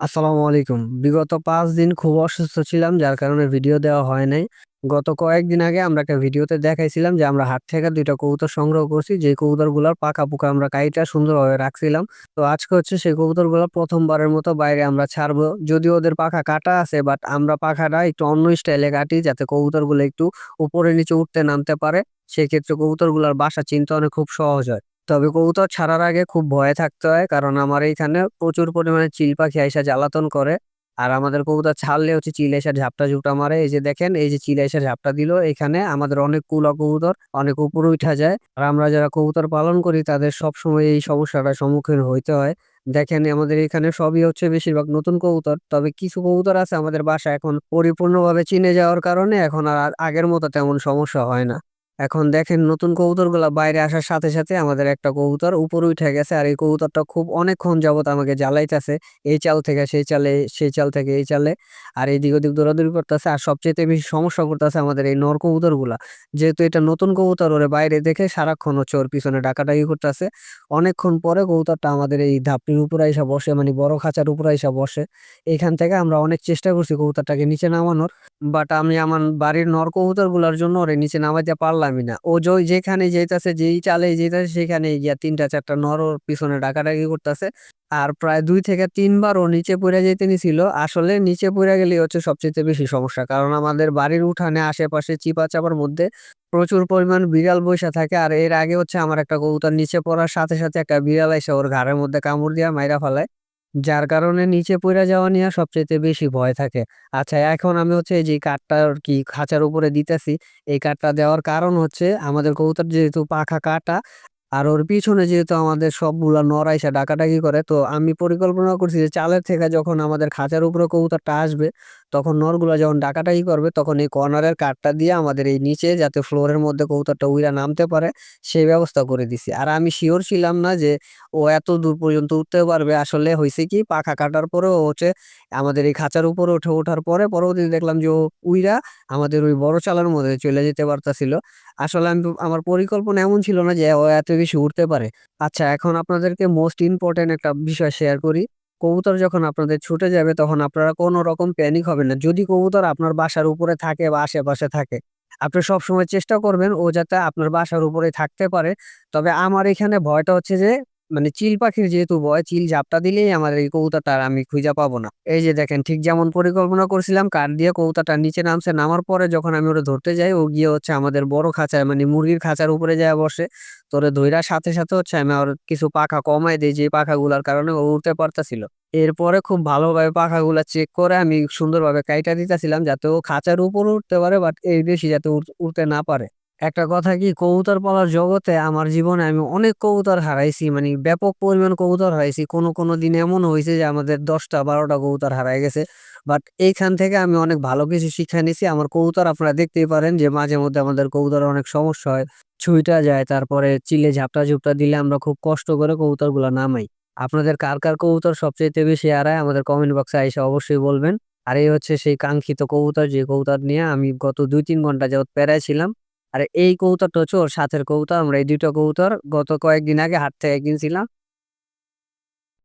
আসসালামু আলাইকুম। বিগত পাঁচ দিন খুব অসুস্থ ছিলাম, যার কারণে ভিডিও দেওয়া হয় নাই। গত কয়েকদিন আগে আমরা একটা ভিডিওতে দেখাইছিলাম যে আমরা হাট থেকে ২ টা কবুতর সংগ্রহ করছি। যে কবুতরগুলার পাখা-পুখা আমরা কাইটা সুন্দরভাবে রাখছিলাম। তো আজকে হচ্ছে সেই কবুতরগুলো প্রথমবারের মতো বাইরে আমরা ছাড়বো। যদিও ওদের পাখা কাটা আছে বাট আমরা পাখাটা একটু অন্য স্টাইলে কাটি, যাতে কবুতরগুলো একটু উপরে নিচে উঠতে নামতে পারে। সেক্ষেত্রে কবুতরগুলার বাসা চিনতে অনেক খুব সহজ হয়। তবে কবুতর ছাড়ার আগে খুব ভয়ে থাকতে হয়। কারণ আমার এইখানে প্রচুর পরিমাণে চিল পাখি আইসা জ্বালাতন করে। আর আমাদের কবুতর ছাড়লে হচ্ছে চিল আইসা ঝাপটা-ঝুপটা মারে। এই যে দেখেন, এই যে চিল আইসা ঝাপটা দিল। এখানে আমাদের অনেক কুলা কবুতর, অনেক উপরে উঠা যায়। আর আমরা যারা কবুতর পালন করি, তাদের সবসময় এই সমস্যাটার সম্মুখীন হইতে হয়। দেখেন, আমাদের এখানে সবই হচ্ছে বেশিরভাগ নতুন কবুতর। তবে কিছু কবুতর আছে আমাদের বাসায় এখন পরিপূর্ণভাবে চিনে যাওয়ার কারণে এখন আর আগের মতো তেমন সমস্যা হয় না। এখন দেখেন নতুন কবুতরগুলা বাইরে আসার সাথে, সাথে আমাদের একটা কবুতর উপরে উঠে গেছে। আর এই কবুতরটা খুব অনেকক্ষণ যাবৎ আমাকে জ্বালাইতেছে। এই চাল থেকে সেই চালে, সেই চাল থেকে এই চালে। আর এই দিক ওদিক দৌড়াদৌড়ি করতেছে। আর সবচাইতে বেশি সমস্যা করতেছে আমাদের এই নর কবুতরগুলা। যেহেতু এটা নতুন কবুতর ওরে বাইরে দেখে সারাক্ষণ হচ্ছে ওর পিছনে ডাকাডাকি করতেছে। অনেকক্ষণ পরে কবুতরটা আমাদের এই ধাপটির উপরে আইসা বসে মানে বড় খাঁচার উপরে আইসা বসে। এখান থেকে আমরা অনেক চেষ্টা করছি কবুতরটাকে নিচে নামানোর। বাট আমি আমার বাড়ির নর কবুতরগুলার জন্য ওরে নিচে নামাইতে পারলামই না। ও যেখানে যাইতাছে, যেই চালে যাইতাছে সেখানে গিয়া ৩ টা ৪ টা নর ওর পিছনে ডাকাডাকি করতেছে। আর প্রায় দুই থেকে তিনবার ও নিচে পড়ে যাইতে নিছিল। আসলে নিচে পড়ে গেলেই হচ্ছে সবচেয়ে বেশি সমস্যা। কারণ আমাদের বাড়ির উঠানে আশেপাশে চিপা-চাপার মধ্যে প্রচুর পরিমাণ বিড়াল বইসা থাকে। আর এর আগে হচ্ছে আমার একটা কবুতর নিচে পড়ার সাথে, সাথে একটা বিড়াল আইসা ওর ঘাড়ের মধ্যে কামড় দিয়া মাইরা ফালায়। যার কারণে নিচে পইড়া যাওয়া নিয়ে সবচেয়ে বেশি ভয় থাকে। আচ্ছা এখন আমি হচ্ছে এই যে কাঠটা আর কি খাঁচার উপরে দিতেছি। এই কাঠটা দেওয়ার কারণ হচ্ছে আমাদের কবুতর যেহেতু পাখা কাটা, আর ওর পিছনে যেহেতু আমাদের সবগুলো নড়াইসা ডাকাডাকি করে। তো আমি পরিকল্পনা করছি যে চালের থেকে যখন আমাদের খাঁচার উপরে কবুতরটা আসবে তখন নরগুলা যখন ডাকাডাকি করবে, তখন এই কর্নারের কাঠটা দিয়ে আমাদের এই নিচে যাতে ফ্লোরের মধ্যে কবুতরটা উইরা নামতে পারে সেই ব্যবস্থা করে দিছি। আর আমি শিওর ছিলাম না যে ও এত দূর পর্যন্ত উঠতে পারবে। আসলে হয়েছে কি, পাখা কাটার পরে ও হচ্ছে আমাদের এই খাঁচার উপরে উঠে ওঠার পরে পরবর্তীতে দেখলাম যে ও উইরা আমাদের ওই বড় চালার মধ্যে চলে যেতে পারতাছিল। আসলে আমি আমার পরিকল্পনা এমন ছিল না যে ও এত বেশি উঠতে পারে। আচ্ছা এখন আপনাদেরকে মোস্ট ইম্পোর্টেন্ট একটা বিষয় শেয়ার করি। কবুতর যখন আপনাদের ছুটে যাবে তখন আপনারা কোনো রকম প্যানিক হবেন না। যদি কবুতর আপনার বাসার উপরে থাকে বা আশেপাশে থাকে, আপনি সবসময় চেষ্টা করবেন ও যাতে আপনার বাসার উপরে থাকতে পারে। তবে আমার এখানে ভয়টা হচ্ছে যে মানে চিল পাখির যেহেতু ভয়, চিল ঝাপটা দিলেই আমার এই কবুতরটা আর আমি খুঁজা পাবো না। এই যে দেখেন ঠিক যেমন পরিকল্পনা করছিলাম কাঠ দিয়ে কবুতরটা নিচে নামছে। নামার পরে যখন আমি ওরে ধরতে যাই ও গিয়ে হচ্ছে আমাদের বড় খাঁচায় মানে মুরগির খাঁচার উপরে যায় বসে। তো ওরে ধইরার সাথে, সাথে হচ্ছে আমি ওর কিছু পাখা কমায় দেই যে পাখাগুলার কারণে ও উঠতে পারতাছিল। এরপরে খুব ভালোভাবে পাখাগুলা চেক করে আমি সুন্দরভাবে কাইটা দিতেছিলাম যাতে ও খাঁচার উপরে উঠতে পারে বাট এর বেশি যাতে উঠ উঠতে না পারে। একটা কথা কি কবুতর পালার জগতে আমার জীবনে আমি অনেক কবুতর হারাইছি। মানে ব্যাপক পরিমাণ কবুতর হারাইছি। কোনো, কোনো দিন এমন হয়েছে যে আমাদের ১০ টা ১২ কবুতর হারায় গেছে। বাট এইখান থেকে আমি অনেক ভালো কিছু শিক্ষা নিছি। আমার কবুতর আপনারা দেখতেই পারেন যে মাঝে মধ্যে আমাদের কবুতরের অনেক সমস্যা হয়। ছুঁইটা যায় তারপরে চিলে ঝাপটা-ঝুপটা দিলে আমরা খুব কষ্ট করে কবুতরগুলা নামাই। আপনাদের কার, কার কবুতর সবচাইতে বেশি হারায় আমাদের কমেন্ট বক্সে আইসা অবশ্যই বলবেন। আর এই হচ্ছে সেই কাঙ্ক্ষিত কবুতর যে কবুতর নিয়ে আমি গত ২-৩ ঘণ্টা যাবৎ প্যারায় ছিলাম। আর এই কবুতরটা হচ্ছে ওর সাথের কবুতর। আমরা এই ২ টা কবুতর গত কয়েকদিন আগে হাট থেকে কিনছিলাম।